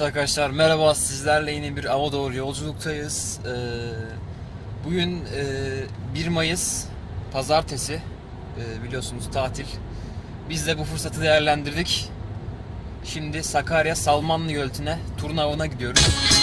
Arkadaşlar merhaba sizlerle yine bir ava doğru yolculuktayız. Ee, bugün e, 1 Mayıs pazartesi Ee, biliyorsunuz tatil. Biz de bu fırsatı değerlendirdik. Şimdi Sakarya Salmanlı Gölü'ne turna avına gidiyoruz.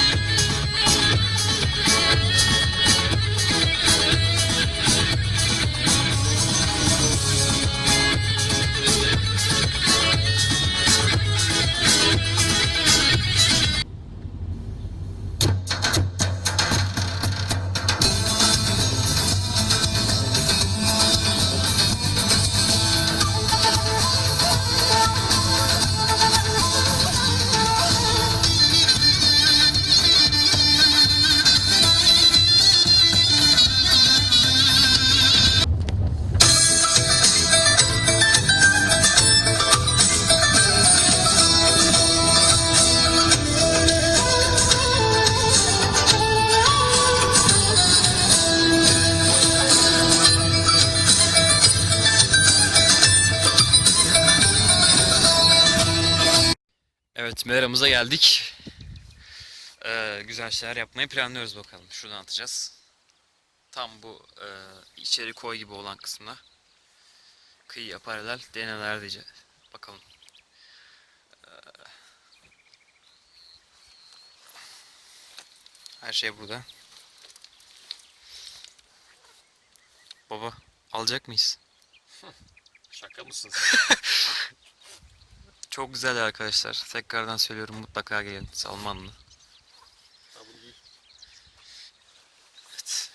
Evet meramıza geldik. Ee, güzel şeyler yapmayı planlıyoruz bakalım. Şuradan atacağız. Tam bu e, içeri koy gibi olan kısmına. Kıyıya paralel deneler diyeceğiz. Bakalım. Ee, her şey burada. Baba alacak mıyız? Şaka mısın? Çok güzel arkadaşlar. Tekrardan söylüyorum mutlaka gelin. Salmanlı. Evet.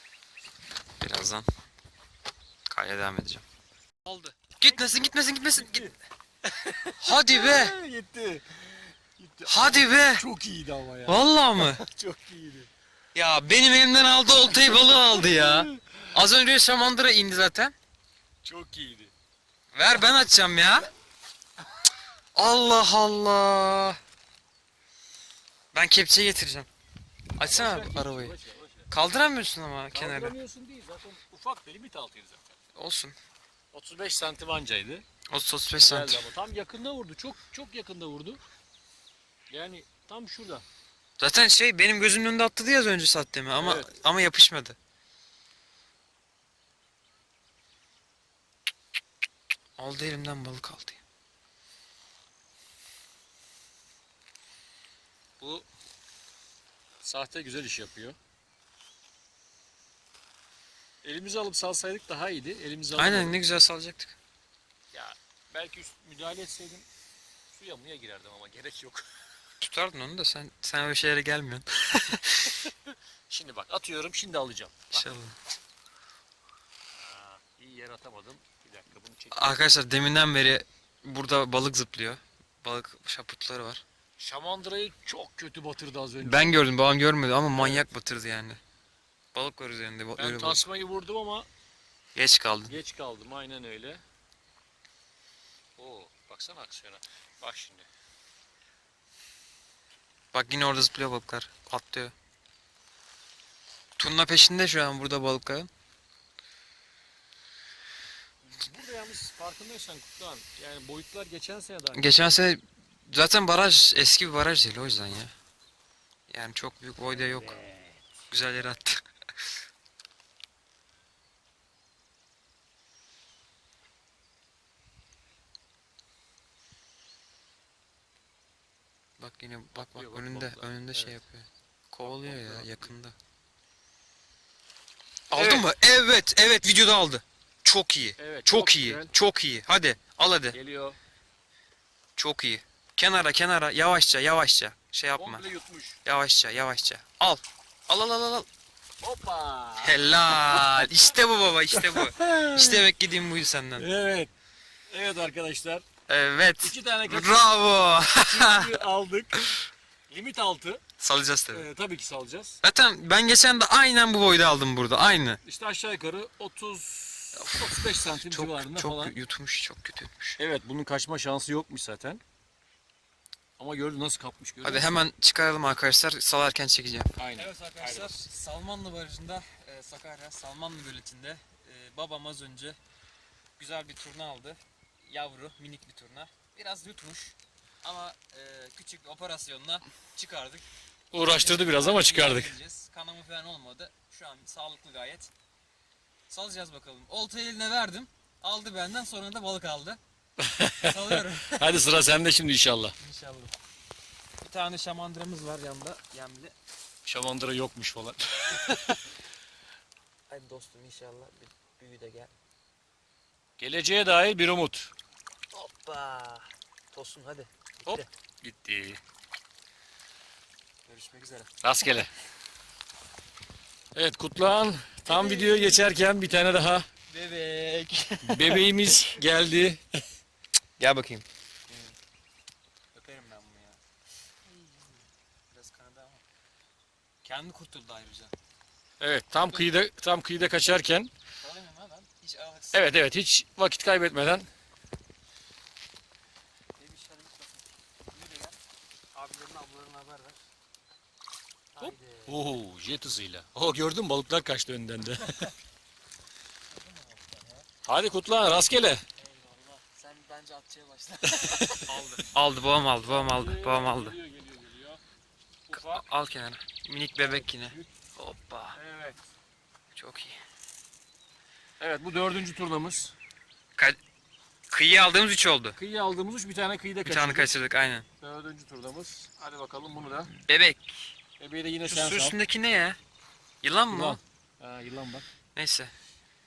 Birazdan kayda devam edeceğim. Aldı. Gitmesin gitmesin gitmesin. Git. Hadi be. Gitti. Gitti. Hadi be. Çok iyiydi ama ya. Vallahi mı? Çok iyiydi. Ya benim elimden aldı oltayı balığı aldı ya. Az önce şamandıra indi zaten. Çok iyiydi. Ver ben açacağım ya. Allah Allah. Ben kepçe getireceğim. Açsana abi arabayı. Kaldıramıyorsun ama kenara. Kaldıramıyorsun değil zaten ufak bir limit altıydı zaten. Olsun. 35 santim ancaydı. 30-35 Geldi santim. ama tam yakında vurdu. Çok çok yakında vurdu. Yani tam şurada. Zaten şey benim gözümün önünde attı diye az önce sattığımı ama Evet. ama yapışmadı. Aldı elimden balık aldı. Bu sahte güzel iş yapıyor. Elimizi alıp salsaydık daha iyiydi. Elimizi alıp Aynen ne güzel salacaktık. Ya belki üst, müdahale etseydim suya muya girerdim ama gerek yok. Tutardın onu da sen sen öyle şeylere gelmiyorsun. Şimdi bak atıyorum şimdi alacağım. Bak. İnşallah. Ha, iyi yer atamadım. Bir dakika bunu çek. Arkadaşlar deminden beri burada balık zıplıyor. Balık şaputları var. Şamandırayı çok kötü batırdı az önce. Ben gördüm babam görmedi ama manyak batırdı yani. Balık var üzerinde. ba- Ben öyle balık. tasmayı vurdum ama Geç kaldın. geç kaldım aynen öyle. Oo baksana aksiyona. Bak şimdi. Bak yine orada zıplıyor balıklar. Atlıyor. Turna peşinde şu an burada balıkların. Burada yalnız farkındaysan Kutluhan yani boyutlar geçen sene daha. Geçen sene zaten baraj eski bir baraj değil o yüzden ya. Yani çok büyük boyda yok. Güzel yere attı. Bak yine bak bak bak önünde balıklar. önünde şey Evet. yapıyor. Kovalıyor ya balıklar yakında. Aldın mı? Evet, evet videoda aldı. Çok iyi. Evet, Çok, çok iyi. güzel. Çok iyi. Hadi al hadi. Geliyor. Çok iyi. Kenara kenara yavaşça yavaşça. Şey yapma. Komple yutmuş. Yavaşça yavaşça. Al. Al al al al. Hoppa. Helal. İşte bu baba işte bu. İşte beklediğim buydu senden. Evet. Evet arkadaşlar. Evet. İki tane kaçırdık. Bravo. aldık. Limit altı. Salacağız tabii. Ee, tabii ki salacağız. Zaten ben geçen de aynen bu boyda aldım burada. Aynı. İşte aşağı yukarı 30 35 santim Çok civarında çok falan. yutmuş, çok kötü yutmuş. Evet bunun kaçma şansı yokmuş zaten. Ama gördün nasıl kapmış görüyor Hadi musun? hemen çıkaralım arkadaşlar. Salarken çekeceğim. Aynen. Evet arkadaşlar Salmanlı Barajı'nda e, Sakarya Salmanlı Göleti'nde e, babam az önce güzel bir turna aldı. Yavru minik bir turna. Biraz yutmuş. Ama e, küçük bir operasyonla çıkardık. Uğraştırdı biraz ama çıkardık. Kanama falan olmadı. Şu an sağlıklı gayet. Salacağız bakalım. Oltayı eline verdim. Aldı benden sonra da balık aldı. Salıyorum. Hadi sıra sende şimdi inşallah. İnşallah. Bir tane şamandıramız var yanında. Yemli. Şamandıra yokmuş falan. Hadi dostum inşallah bir büyü de gel. Geleceğe dair bir umut. Hoppa. Tosun hadi. Hop. Bitti. Gitti. Görüşmek üzere. Rastgele. Evet Kutluhan tam videoya geçerken bir tane daha Bebek. bebeğimiz geldi. Gel bakayım. Öperim ben bunu ya. Biraz kanadı ama. Kendi kurtuldu ayrıca. Evet tam kıyıda tam kıyıda kaçarken ha ben. Hiç aralıksız. evet evet hiç vakit kaybetmeden. Yürü gel. Abilerin ablalarına haber ver. Hop. Haydi. Oo jet hızıyla. Oo gördün mü? balıklar kaçtı önden de. Hadi Kutluhan rastgele. Bence atçıya başla. Aldı. aldı babam aldı babam aldı babam aldı. Geliyor geliyor geliyor. Ufak. Al kenara. Minik bebek yine. Hoppa. Evet. Çok iyi. Evet bu dördüncü turnamız. Kıyı aldığımız 3 oldu. Kıyı aldığımız üç bir tane kıyıda Bir kaçırdık. tane kaçırdık aynen. Dördüncü turnamız. Hadi bakalım bunu da. Bebek. Bebeği de yine Şu sen su sal. üstündeki ne ya? Yılan mı Yılan. Ha, yılan bak. Neyse.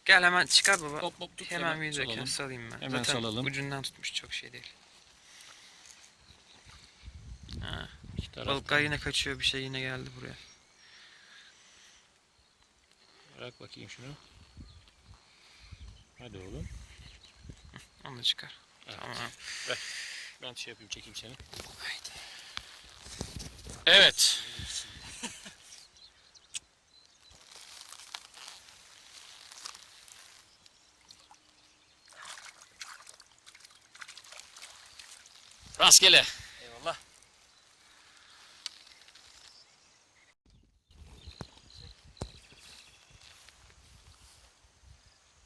Gel hemen çıkar baba. Hop hop tut Hemen bir salalım. dakika salayım ben. Hemen Zaten salalım. ucundan tutmuş çok şey değil. Ha, balıklar yine kaçıyor bir şey yine geldi buraya. Bırak bakayım şunu. Hadi oğlum. Onu da çıkar. Evet. Tamam. Ben şey yapayım çekeyim seni. Haydi. Evet. Rastgele. Eyvallah.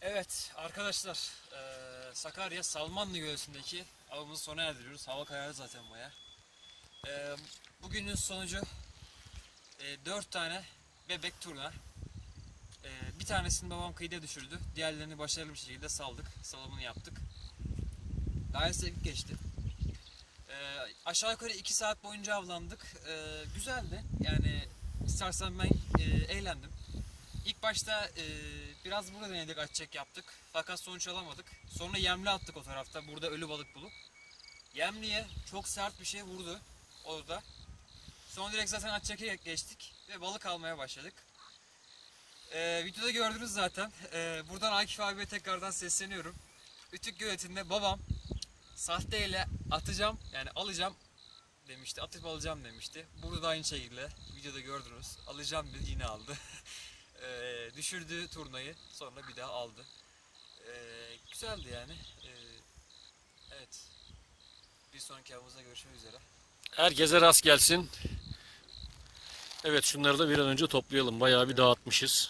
Evet arkadaşlar eee, Sakarya Salmanlı Gölü'ndeki avımızı sona erdiriyoruz. Hava kararı zaten baya. Eee, bugünün sonucu 4 tane bebek turna. Eee, bir tanesini babam kıyıda düşürdü. Diğerlerini başarılı bir şekilde saldık. Salımını yaptık. Gayet zevkli geçti. Ee, aşağı yukarı 2 saat boyunca avlandık. Ee, güzeldi. Yani istersen ben e, eğlendim. İlk başta e, biraz burada denedik açacak yaptık. Fakat sonuç alamadık. Sonra yemli attık o tarafta. Burada ölü balık bulup. Yemliye çok sert bir şey vurdu orada. Sonra direkt zaten açacak'a geçtik ve balık almaya başladık. Ee, videoda gördünüz zaten. Ee, buradan Akif abiye tekrardan sesleniyorum. Ütük göletinde babam sahteyle atacağım yani alacağım demişti. Atıp alacağım demişti. Burada da aynı şekilde videoda gördünüz. Alacağım dedi yine aldı. Eee düşürdü turnayı sonra bir daha aldı. Eee güzeldi yani. Eee, evet. Bir sonraki avımızda görüşmek üzere. Herkese rast gelsin. Evet şunları da bir an önce toplayalım. Bayağı bir dağıtmışız.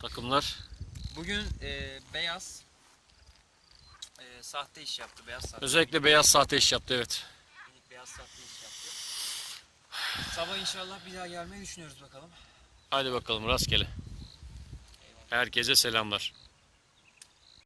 Takımlar. Bugün eee, beyaz eee, sahte iş yaptı. Beyaz sahte. Özellikle beyaz sahte iş yaptı evet. Beyaz sahte iş yaptı. Sabah inşallah bir daha gelmeyi düşünüyoruz bakalım. Hadi bakalım rastgele. Herkese selamlar.